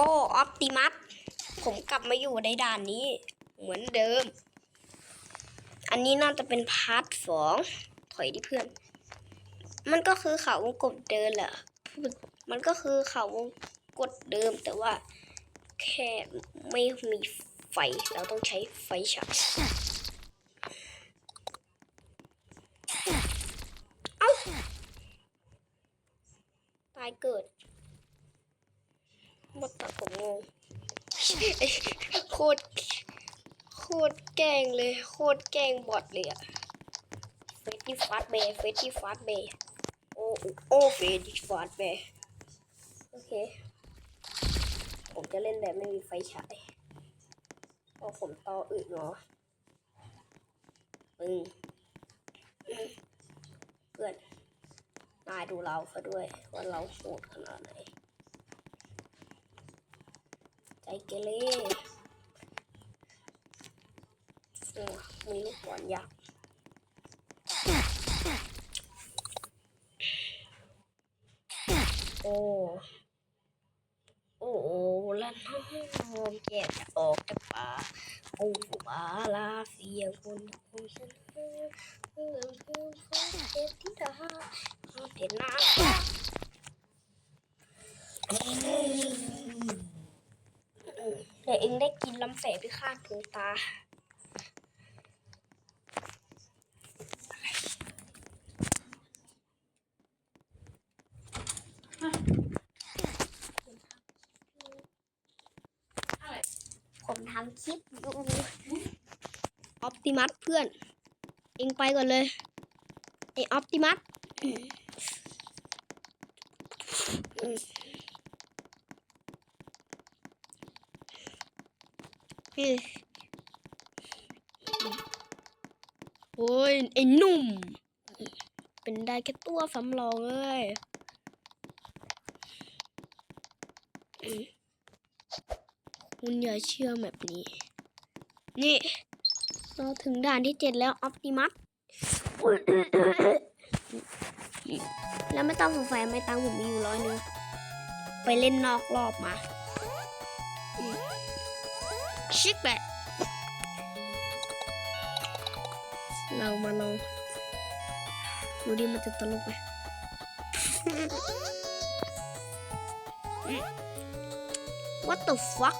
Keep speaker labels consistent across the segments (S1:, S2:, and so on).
S1: โอ้ออปติมัสผมกลับมาอยู่ในด่านนี้ เหมือนเดิม อันนี้น่าจะเป็นพาร์ทสองถอยดิเพื่อน มันก็คือเขาวงกดเดินแหละมันก็คือเขาวงกดเดิมแต่ว่า แค่ไม่มีไฟ เราต้องใช้ไฟฉายเอ้าตายเกิด หมดตาผมงงโคตรโคตรแกงเลย โคตรแกงบอทเลยอะเฟดดี้ฟาสเบย์เฟดดี้ฟาสเบย์โอ้โอ้เฟดดี้ฟาสเบย์โอเค ผมจะเล่นแบบไม่มีไฟฉายเพราะผมต่ออึเนาะปึ้งอืมเพื่อนนายดูเราซะด้วยว่าเราโหดขนาดไหน ใจเกเรมมีลูกบอลยักษ์โอ้ โอ้ละน้องแกจะออกจากป่าโอ้บาลาเสียงคนคนฉันเออเออเออเจ็บที่ตาเห็นหน้า เดี๋ยวเองได้กินลำแสงพิฆาตถึงตา ผมทำคลิปดูออปติมัสเพื่อน เองไปก่อนเลยไอออปติมัส โอ้ยไอ้หนุ่ม เป็นได้แค่ตัวสำรองเลยคุณอย่าเชื่อแบบนี้ นี่ เราถึงด่านที่เจ็ดแล้ว ออปติมัสแล้วไม่ต้องสงสัยไม่ตังผมมีอยู่ร้อยหนึง ไปเล่นนอกรอบมา ชิคแบะเรามาลองดูดิมันจะตลกไหม What the fuck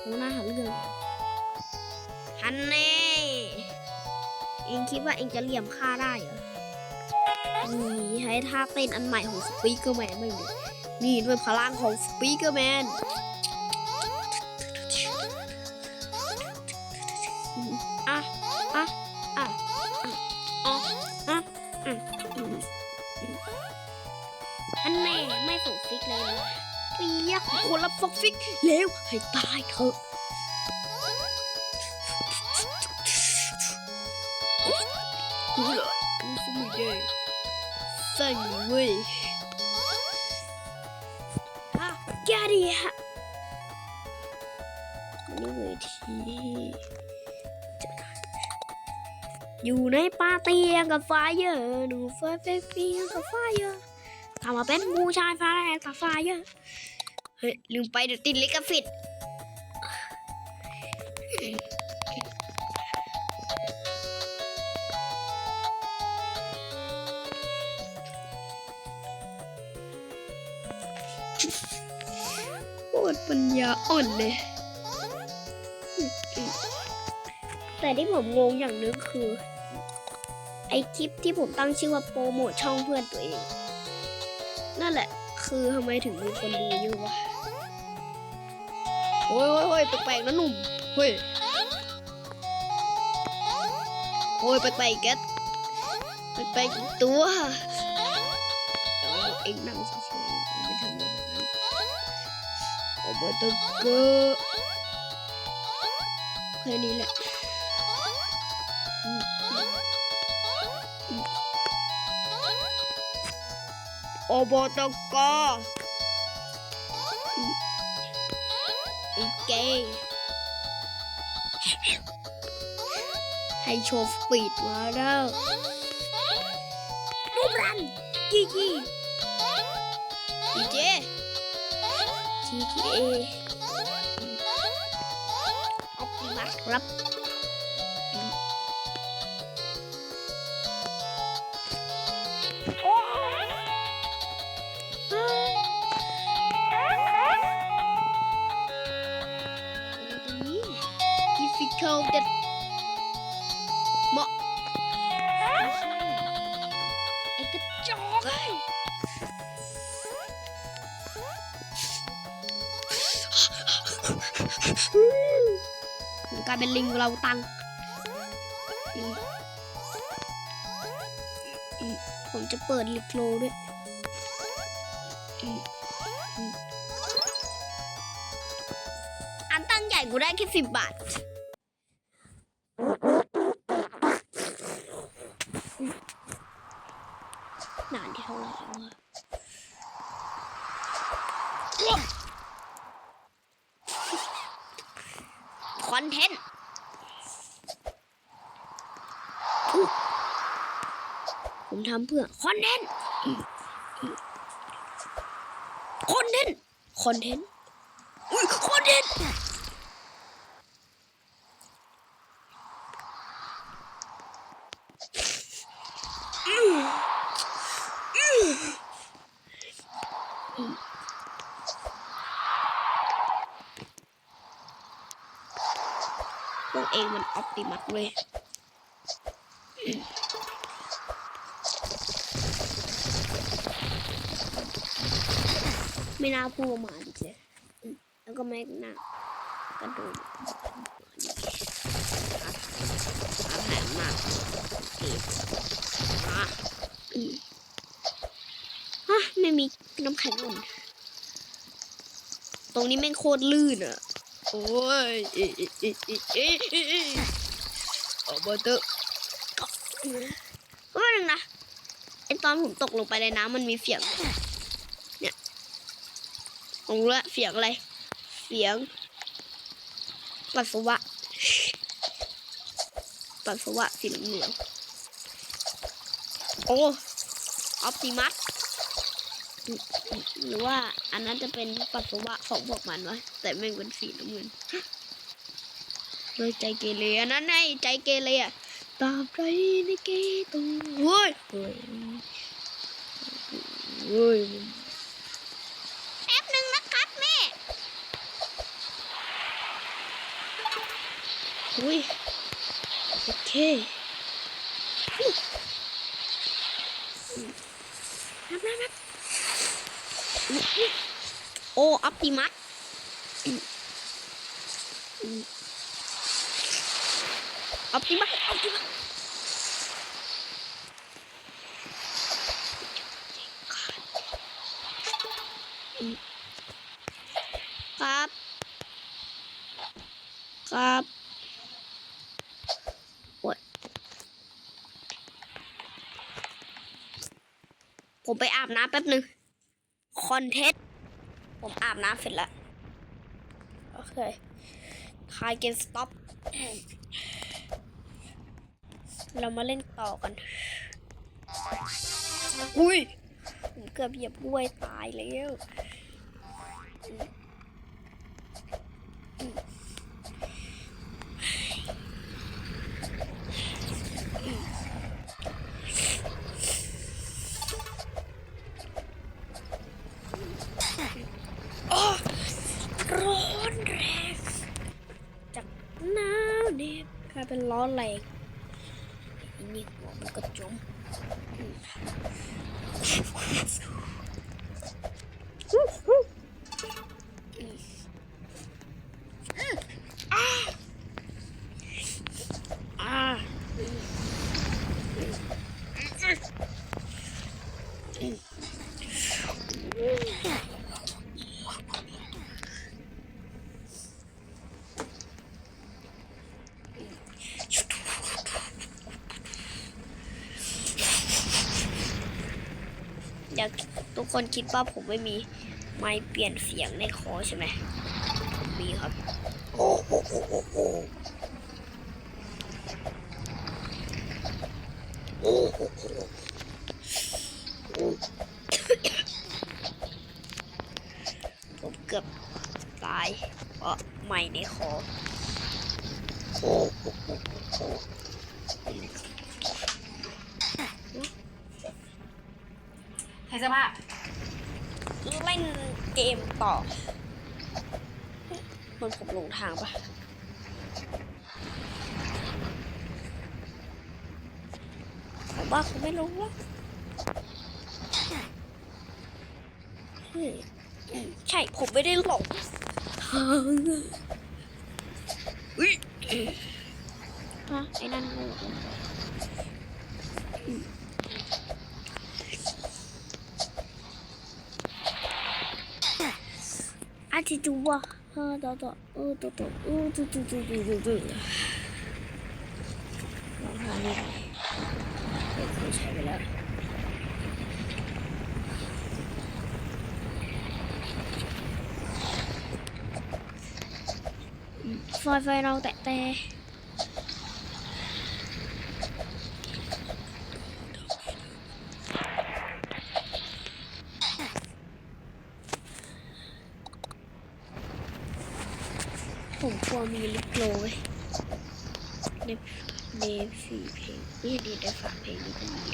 S1: โหน่าหาเรื่องฮันแน่เองคิดว่าเองจะเหลี่ยมฆ่าได้เหรอ นี่ใช้ท่าเต้นอันใหม่ของสปีกเกอร์แมนไม่เลยนี่ด้วยพลังของสปีกเกอร์แมนอะอะอะอะอะอะอันแม่ไม่ส่งฟิกเลยนะเปียกคนรับฟกฟิกเร็วให้ตายเถอะ ว้ยฮะแกดิฮะนี่เวทีอยู่ในปาร์ตี้กับไฟเยอร์ดูไฟเฟฟีกับไฟเยอร์ทำมาเป็นผู้ชายไฟกับไฟเยอร์เฮ้ยลืมไปเดี๋ยวติดลิขสิทธิ์ โคตรปัญญาอ่อนเลย แต่ที่ผมงงอย่างหนึงคือ ไอคลิปที่ผมตั้งชื่อว่าโปรโมทช่องเพื่อนตัวเอง นั่นแหละ คือทำไมถึงมีคนดูเยอะวะโอ้ยโอ้ยโอ้ยแปลกๆนะหนุ่มเฮ้ยโอ้ยแปลกๆแกแปลกๆตัวเออเอ็งนั่งเฉย โอ้บอตเกอร์แค่นี้แหละอืมอืมอืมโอบอตกออืมไอ้เกย์ให้โชว์สปีดมาแล้วรันจีจีจีเจ จีจีเอออปติมัสครับโอ้ย difficult เด็ด กลายเป็นลิงเราตังผมจะเปิดลิกโลด้วยอันตั้งใหญ่กูได้แค่สิบบาทนานที่เท่าไหร่วะ คอนเทนต์ผมทำเพื่อคอนเทนต์คอนเทนต์คอนเทนต์คอนเทนต์พวกเองมันออปติมัสเว้ยไม่น่าพูดมาณนี้เลยแล้วก็ไม่น่ากระโดดอาแผงมากเก็บอะฮะไม่มีน้ำแข็งอุ่นตรงนี้แม่งโคตรลื่นอะ โอ้ยเออ๊ะเอ๊ะเอ๊ะเอ๊ะเอ๊ะเอ๊ะออกมาเถอะก็ไม่นึงนะไอตอนผมตกลงไปในน้ำมันมีเสียง เนี่ยผมรู้ละเสียงอะไร เสียงปัสสาวะปัสสาวะสีเหลืองโอ้ออปติมัส หรือว่าอันนั้นจะเป็นปัสสาวะของพวกมันวะแต่แม่งเป็นสีน้ำเงินเลยใจเกเรอันนั้นไงใจเกเรอะตามใจในเกตูเฮ้ยเฮ้ยเฮ้ยแป๊บหนึ่งนะครับแม่อุ้ยโอเคนับนับนับ โอ้ออปติมัสออปติมัสออปติมัสครับ ครับโอ้ยผมไปอาบน้ำแป๊บหนึ่ง คอนเทนต์ผมอาบน้ำเสร็จแล้ว โอเคทายเกมสต็อป เรามาเล่นต่อกัน อุ้ย ผมเกือบเหยียบกล้วยตายแล้วอ้อร้อนแรงจากหนาวเหน็บ กลายเคนคิดว่าผมไม่มีไม่เปลี่ยนเสียงในคอใช่ไหมมีครับ โอ้โอโอโอโอโอผมเกือบตายเพราะไม่ในคอโอ้โอ้โอ้โอ้
S2: ใส่เสื้อผ้า
S1: เล่นเกมต่อมันผมหลงทางปะผมว่าเขาไม่รอกเฮ้ยใช่ผมไม่ได้หลงทางอุ้ยฮะไอ้นั่นงู อาทิจูวะฮะต่อต่อเออต่อต่อเออตุ๊ตุ๊ตุ๊ตุ๊ตุ๊ตุ๊ ลัวมีลิกโลไว้ยในในสี่เพลงนี่ดีได้ฟังเพลงนี้ก็ดี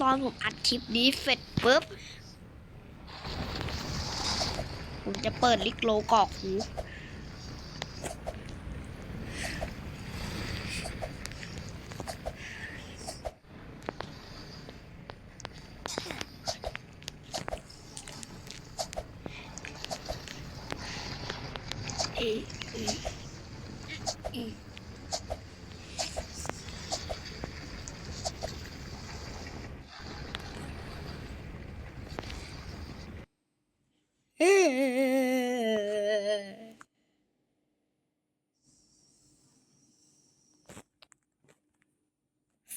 S1: ตอนผมอัดคลิปนี้เสร็จปุ๊บ ผมจะเปิดลิกโลกอกหู อีอีอีเอ้ย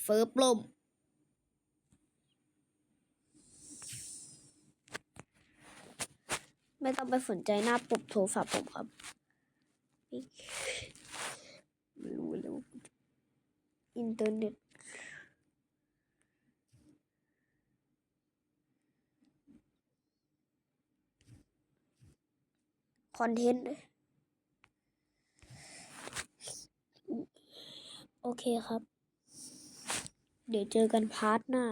S1: เฟิร์บลมไม่ต้องไปสนใจหน้าปุบโทรศัพท์ผมครับไม่รู้แล้วอินเทอร์เน็ตคอนเทนต์ โอเคครับ เดี๋ยวเจอกันพาร์ทหน้า